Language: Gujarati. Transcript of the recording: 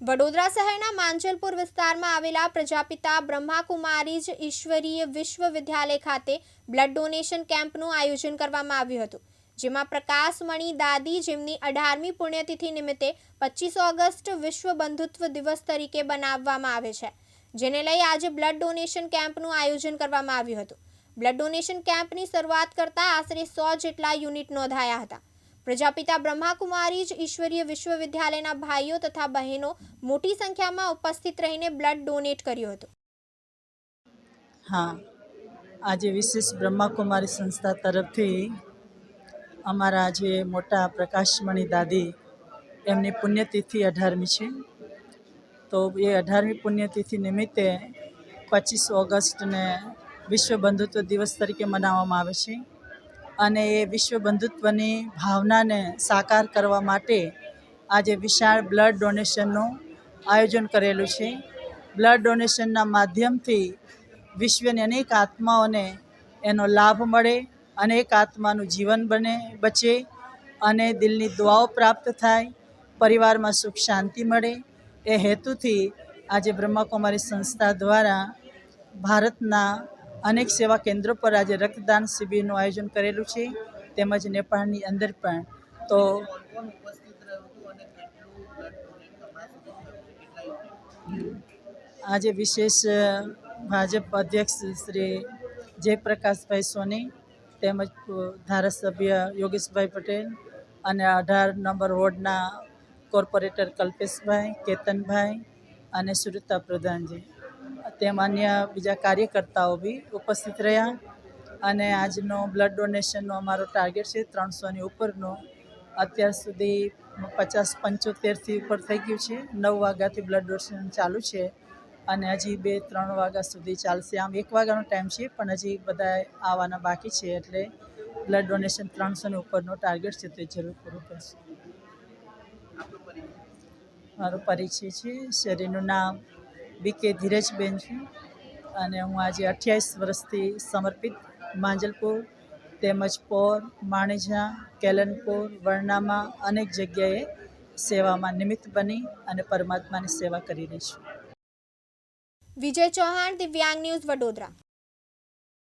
વડોદરા શહેરના માંજલપુર વિસ્તારમાં આવેલા પ્રજાપિતા બ્રહ્માકુમારીજ ઈશ્વરીય વિશ્વવિદ્યાલય ખાતે બ્લડ ડોનેશન કેમ્પનું આયોજન કરવામાં આવ્યું હતું, જેમાં પ્રકાશમણી દાદી જેમની અઢારમી પુણ્યતિથિ નિમિત્તે પચીસ ઓગસ્ટ વિશ્વ બંધુત્વ દિવસ તરીકે બનાવવામાં આવે છે, જેને લઈ આજે બ્લડ ડોનેશન કેમ્પનું આયોજન કરવામાં આવ્યું હતું. બ્લડ ડોનેશન કેમ્પની શરૂઆત કરતા આશરે સો જેટલા યુનિટ નોંધાયા હતા. પ્રજાપિતા બ્રહ્માકુમારી જ ઈશ્વરીય વિશ્વવિદ્યાલયના ભાઈઓ તથા બહેનો મોટી સંખ્યામાં ઉપસ્થિત રહીને બ્લડ ડોનેટ કર્યું હતું. હા, આજે વિશેષ બ્રહ્માકુમારી સંસ્થા તરફથી અમારા જે મોટા પ્રકાશમણી દાદી, એમની પુણ્યતિથિ અઢારમી છે. તો એ અઢારમી પુણ્યતિથિ નિમિત્તે પચીસ ઓગસ્ટને વિશ્વ બંધુત્વ દિવસ તરીકે મનાવવામાં આવે છે. અને એ વિશ્વ બંધુત્વની ભાવનાને સાકાર કરવા માટે આજે વિશાળ બ્લડ ડોનેશનનું આયોજન કરેલું છે. બ્લડ ડોનેશનના માધ્યમથી વિશ્વની અનેક આત્માઓને એનો લાભ મળે, અનેક આત્માનું જીવન બને, બચે અને દિલની દુઆઓ પ્રાપ્ત થાય, પરિવારમાં સુખ શાંતિ મળે. એ હેતુથી આજે બ્રહ્માકુમારી સંસ્થા દ્વારા ભારતના અનેક સેવા કેન્દ્રો પર આજે રક્તદાન શિબિરનું આયોજન કરેલું છે, તેમજ નેપાળની અંદર પણ. તો આજે વિશેષ ભાજપ અધ્યક્ષ શ્રી જયપ્રકાશભાઈ સોની તેમજ ધારાસભ્ય યોગેશભાઈ પટેલ અને અઢાર નંબર વોર્ડના કોર્પોરેટર કલ્પેશભાઈ, કેતનભાઈ અને સુરતા પ્રધાનજી. તેમ અન્ય બીજા કાર્યકર્તાઓ બી ઉપસ્થિત રહ્યા અને આજનો બ્લડ ડોનેશનનો અમારો ટાર્ગેટ છે ત્રણસોની ઉપરનો. અત્યાર સુધી પચાસ પંચોતેરથી ઉપર થઈ ગયું છે. નવ વાગ્યાથી બ્લડ ડોનેશન ચાલુ છે અને હજી બે ત્રણ વાગ્યા સુધી ચાલશે. આમ એક વાગ્યાનો ટાઈમ છે પણ હજી બધા આવવાના બાકી છે એટલે બ્લડ ડોનેશન ત્રણસોની ઉપરનો ટાર્ગેટ છે તે જરૂર પૂરું કરશે. મારો પરિચય છે. શરીરનું નામ બીકે ધીરજબેન છું અને હું આજે અઠ્યાવીસ વર્ષથી સમર્પિત માંજલપુર તેમજ પોર, માણેજા, કેલનપુર, વરનામાં અનેક જગ્યાએ સેવામાં નિમિત્ત બની અને પરમાત્માની સેવા કરી રહી છું. વિજય ચૌહાણ, દિવ્યાંગ ન્યૂઝ વડોદરા.